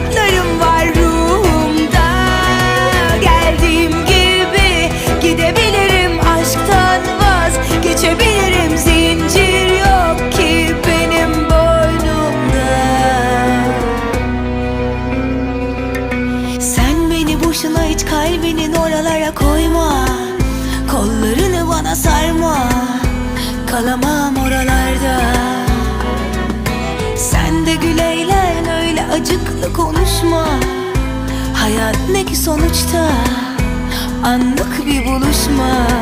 Kanatlarım var ruhumda. Geldiğim gibi gidebilirim aşktan vaz Geçebilirim. Zincir yok ki benim boynumda. Sen beni boşuna hiç kalbinin oralara koyma. Kollarını bana sarma. Kalamam oralarda. Konuşma. Hayat ne ki sonuçta? Anlık bir buluşma